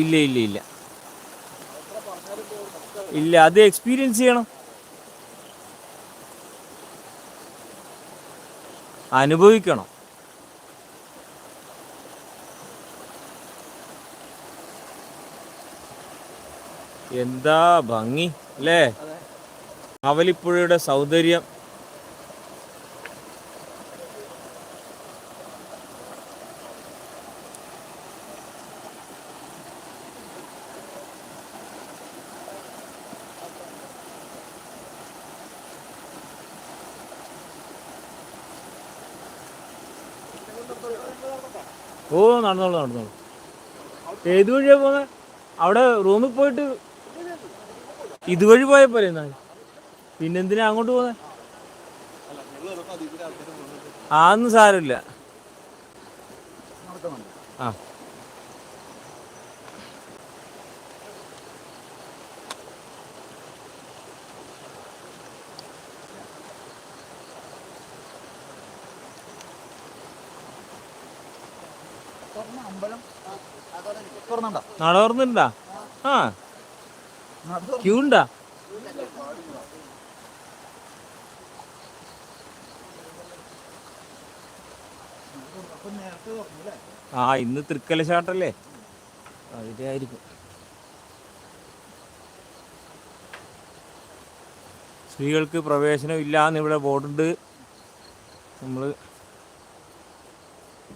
ഇല്ല ഇല്ല ഇല്ല. ഇല്ല അത് എക്സ്പീരിയൻസ് ചെയ്യണം. അനുഭവിക്കണം. എന്താ ഭംഗി അല്ലേ? അവലിപ്പുഴയുടെ സൗന്ദര്യം ഓ നടന്നോളൂ നടന്നോളൂ. ഏത് വഴിയാ പോകുന്നത് അവിടെ റൂമിൽ പോയിട്ട് ഇതുവഴി പോയ പോലെ എന്നാ പിന്നെന്തിനാ അങ്ങോട്ട് പോകുന്നത് ആന്നും സാരമില്ല. ആ. നട തുറന്നിട്ടുണ്ടാ ആ ക്യൂ ഉണ്ടാ അപ്പൊ നേരത്തെ തുറന്നു ആ ഇന്ന് തൃക്കല ചാട്ടല്ലേ അതിന്റെ ആയിരിക്കും സ്ത്രീകൾക്ക് പ്രവേശനം ഇല്ലാന്ന് ഇവിടെ ബോർഡുണ്ട്. നമ്മൾ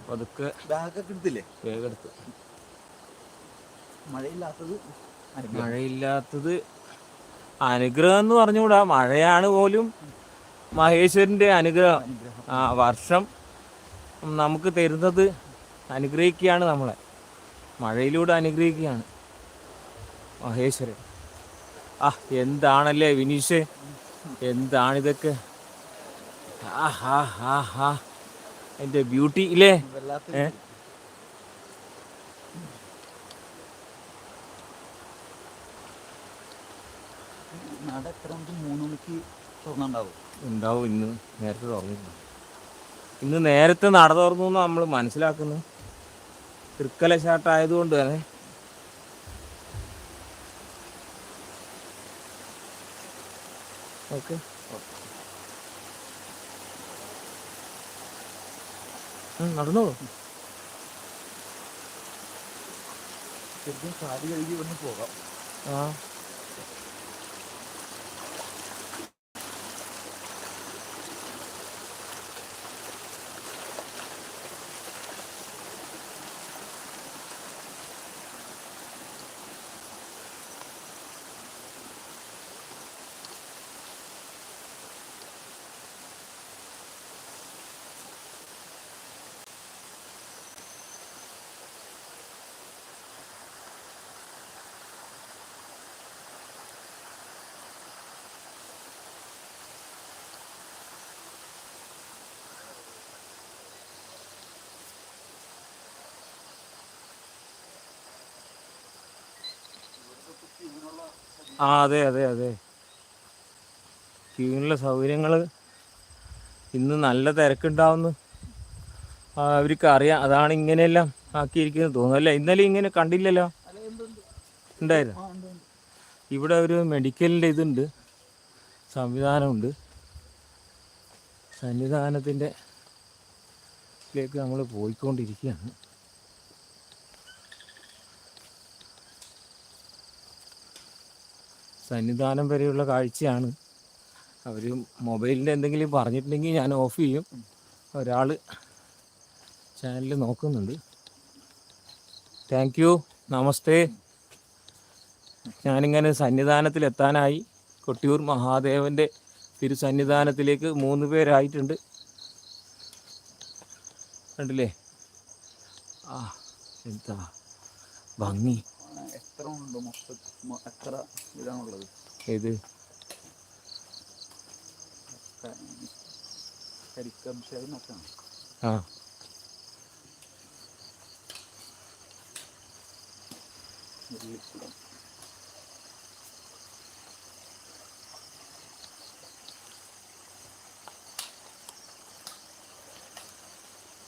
പതുക്കെ ബാഗൊക്കെ എടുത്തില്ലേ? വേഗം എടുത്ത് മഴയില്ലാത്തത് അനുഗ്രഹം. മഴയില്ലാത്തത് അനുഗ്രഹം എന്ന് പറഞ്ഞുകൂടാ. മഴയാണ് പോലും മഹേശ്വരന്റെ അനുഗ്രഹം. അനുഗ്രഹം. ആ വർഷം നമുക്ക് തരുന്നത് അനുഗ്രഹിക്കുകയാണ് നമ്മളെ. മഴയിലൂടെ അനുഗ്രഹിക്കുകയാണ് മഹേശ്വരൻ. ആ എന്താണല്ലേ വിനീഷ്? എന്താണിതൊക്കെ? ആ ഹാ ഹാ ഹാ. എന്റെ ബ്യൂട്ടി ഇല്ലേ? ഉണ്ടാവും. ഇന്ന് നേരത്തെ തുറന്നിരുന്നു. ഇന്ന് നേരത്തെ നട തുറന്നു നമ്മൾ മനസ്സിലാക്കുന്നു. തൃക്കല ഷാട്ടായതുകൊണ്ട് തന്നെ ഓക്കെ. നടന്നോളൂ ശരിക്കും കാൽ കഴുകി വന്ന് പോകാം. ആ. ആ അതെ അതെ അതെ. ക്യൂവിനുള്ള സൗകര്യങ്ങൾ ഇന്ന് നല്ല തിരക്കുണ്ടാവുന്നു. അവർക്ക് അറിയാം. അതാണ് ഇങ്ങനെയെല്ലാം ആക്കിയിരിക്കുന്നത്. തോന്നുന്നല്ലേ ഇന്നലെ ഇങ്ങനെ കണ്ടില്ലല്ലോ. ഉണ്ടായിരുന്നു. ഇവിടെ ഒരു മെഡിക്കലിന്റെ ഇതുണ്ട്. സംവിധാനമുണ്ട്. സന്നിധാനത്തിന്റെ ലേക്ക് നമ്മൾ പോയിക്കൊണ്ടിരിക്കുകയാണ്. സന്നിധാനം വരെയുള്ള കാഴ്ചയാണ്. അവർ മൊബൈലിന്റെ എന്തെങ്കിലും പറഞ്ഞിട്ടുണ്ടെങ്കിൽ ഞാൻ ഓഫ് ചെയ്യും. ഒരാൾ ചാനൽ നോക്കുന്നുണ്ട്. Thank you. നമസ്തേ. ഞാനിങ്ങനെ സന്നിധാനത്തിലെത്താനായി കൊട്ടിയൂർ മഹാദേവന്റെ തിരുസന്നിധാനത്തിലേക്ക് മൂന്ന് പേരായിട്ടുണ്ട്. കണ്ടില്ലേ? ആ എന്താ ഭംഗി. എത്ര ഉണ്ട് മൊത്തം? എത്ര ഇതാണുള്ളത്? ഏത്? കരിക്കഭിഷേകം മൊത്തമാണ് ആ.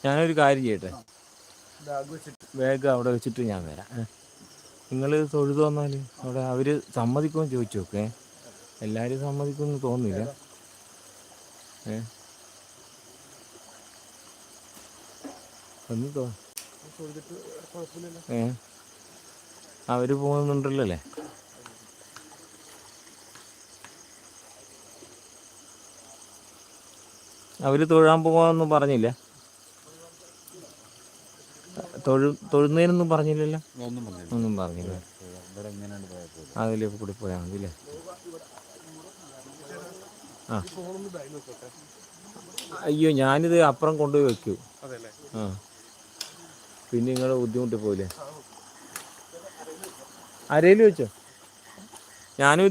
ഞാനൊരു കാര്യം ചെയ്യട്ടെ? ബാഗ് അവിടെ വെച്ചിട്ട് ഞാൻ വരാം. നിങ്ങൾ തൊഴുതു വന്നാൽ അവിടെ അവർ സമ്മതിക്കുമെന്ന് ചോദിച്ചു നോക്കേ എല്ലാവരും സമ്മതിക്കുമെന്ന് തോന്നുന്നില്ല. ഏ? അവർ പോകുന്നുണ്ടല്ലോ അവർ തൊഴാൻ പോകാമെന്നും പറഞ്ഞില്ല? തൊഴുന്നതിനൊന്നും പറഞ്ഞില്ലല്ലോ? ഒന്നും പറഞ്ഞില്ല. അതിലേ കൂടി പോയാൽ മതി അല്ലേ ആ. അയ്യോ ഞാനിത് അപ്പുറം കൊണ്ടുപോയി വെക്കൂ. ആ. പിന്നെ നിങ്ങൾ ബുദ്ധിമുട്ടി പോയില്ലേ? അരയിൽ വെച്ചോ? ഞാനും ഇത്